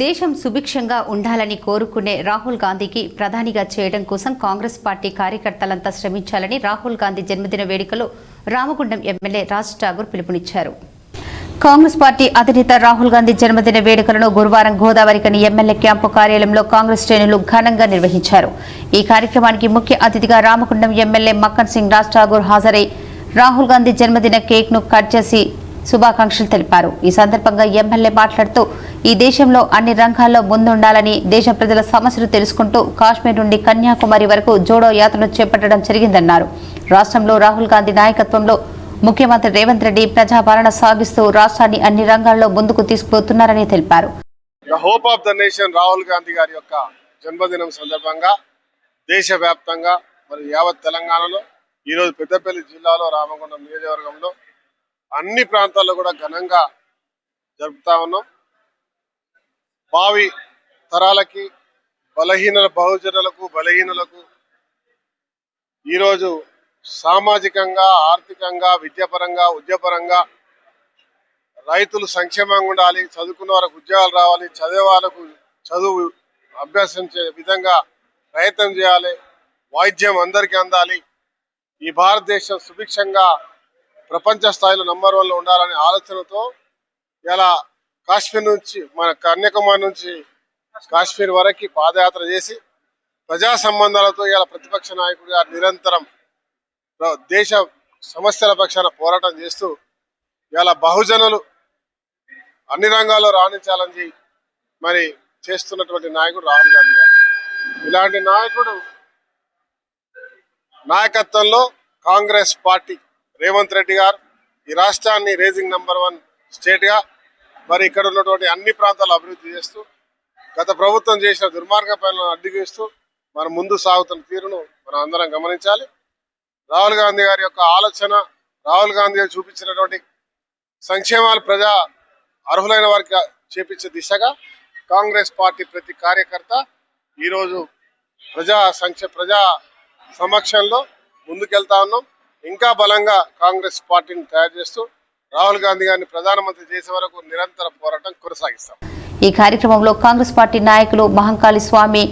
దేశం సుభిక్షంగా ఉండాలని కోరుకునే రాహుల్ గాంధీకి ప్రధానిగా చేయడం కోసం కాంగ్రెస్ పార్టీ కార్యకర్తలంతా శ్రమించాలని రాహుల్ గాంధీ జన్మదిన వేడుకలో రామగుండం ఎమ్మెల్యే రాజ్ ఠాగూర్ పిలుపునిచ్చారు. కాంగ్రెస్ పార్టీ అధినేత రాహుల్ గాంధీ జన్మదిన వేడుకలను గురువారం గోదావరికని ఎమ్మెల్యే క్యాంపు కార్యాలయంలో కాంగ్రెస్ శ్రేణులు ఘనంగా నిర్వహించారు. ఈ కార్యక్రమానికి ముఖ్య అతిథిగా రామగుండం ఎమ్మెల్యే మక్కన్ సింగ్ రాజ్ ఠాగూర్ హాజరై రాహుల్ గాంధీ జన్మదిన కేక్ను కట్ చేసి శుభాకాంక్షలు తెలిపారు. ఈ సందర్భంగా ఎమ్మెల్యే మాట్లాడుతూ ఈ దేశంలో అన్ని రంగాల్లో ముందుండాలని దేశ ప్రజల సమస్యలు తెలుసుకుంటూ కాశ్మీర్ నుండి కన్యాకుమారి వరకు జోడో యాత్రను చేపట్టడం జరిగిందన్నారు. రాష్ట్రంలో రాహుల్ గాంధీ నాయకత్వంలో ముఖ్యమంత్రి రేవంత్ రెడ్డి ప్రజాపాలన సాగిస్తూ రాష్ట్రాన్ని అన్ని రంగాల్లో ముందుకు తీసుకుపోతున్నారని తెలిపారు. Hope of the nation Rahul Gandhi గారి యొక్క జన్మదినం సందర్భంగా దేశవ్యాప్తంగా మరి యావత్ తెలంగాణలో ఈరోజు పెద్దపల్లి జిల్లాలో రామగుండం నియోజకవర్గంలో అన్ని ప్రాంతాల్లో కూడా ఘనంగా జరుపుతా ఉన్నాం. భావి తరాలకి బలహీన బహుజనులకు బలహీనులకు ఈరోజు సామాజికంగా ఆర్థికంగా విద్యాపరంగా ఉద్యపరంగా రైతులు సంక్షేమంగా ఉండాలి చదువుకున్న వాళ్ళకు ఉద్యోగాలు రావాలి చదివే వాళ్ళకు చదువు అభ్యసించే విధంగా ప్రయత్నం చేయాలి వాయిద్యం అందరికీ అందాలి. ఈ భారతదేశం సుభిక్షంగా ప్రపంచ స్థాయిలో నంబర్ వన్లో ఉండాలనే ఆలోచనతో ఇలా కాశ్మీర్ నుంచి మన కన్యాకుమారి నుంచి కాశ్మీర్ వరకు పాదయాత్ర చేసి ప్రజా సంబంధాలతో ఇలా ప్రతిపక్ష నాయకుడిగా నిరంతరం దేశ సమస్యల పక్షాన పోరాటం చేస్తూ ఇలా బహుజనులు అన్ని రంగాల్లో రాణించాలని మరి చేస్తున్నటువంటి నాయకుడు రాహుల్ గాంధీ గారు. ఇలాంటి నాయకుడు నాయకత్వంలో కాంగ్రెస్ పార్టీ రేవంత్ రెడ్డి గారు ఈ రాష్ట్రాన్ని రేజింగ్ నంబర్ వన్ స్టేట్గా మరి ఇక్కడ ఉన్నటువంటి అన్ని ప్రాంతాలు అభివృద్ధి చేస్తూ గత ప్రభుత్వం చేసిన దుర్మార్గ పనులను అడ్డగిస్తూ మన ముందు సాగుతున్న తీరును మనం అందరం గమనించాలి. రాహుల్ గాంధీ గారి యొక్క ఆలోచన రాహుల్ గాంధీ గారు చూపించినటువంటి సంక్షేమాలు ప్రజా అర్హులైన వారికి చేపించే దిశగా కాంగ్రెస్ పార్టీ ప్రతి కార్యకర్త ఈరోజు ప్రజా సంక్షే ప్రజా సమక్షంలో ముందుకెళ్తా ఉన్నాం. ఇంకా బలంగా కాంగ్రెస్ పార్టీని తయారు చేస్తూ రాహుల్ గాంధీ గారిని ప్రధానమంత్రి చేసే వరకు నిరంతర పోరాటం కొనసాగిస్తాం. ఈ కార్యక్రమంలో కాంగ్రెస్ పార్టీ నాయకులు మహంకాళి స్వామి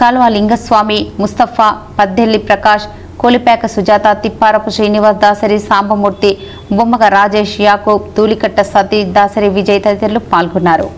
కాల్వ లింగస్వామి ముస్తఫా పద్దెల్లి ప్రకాష్ కోలిపేక సుజాత తిప్పారపు శ్రీనివాస్ దాసరి సాంబమూర్తి బొమ్మగ రాజేష్ యాకూబ్ తూలికట్ట సతీ దాసరి విజయ్ తదితరులు పాల్గొన్నారు.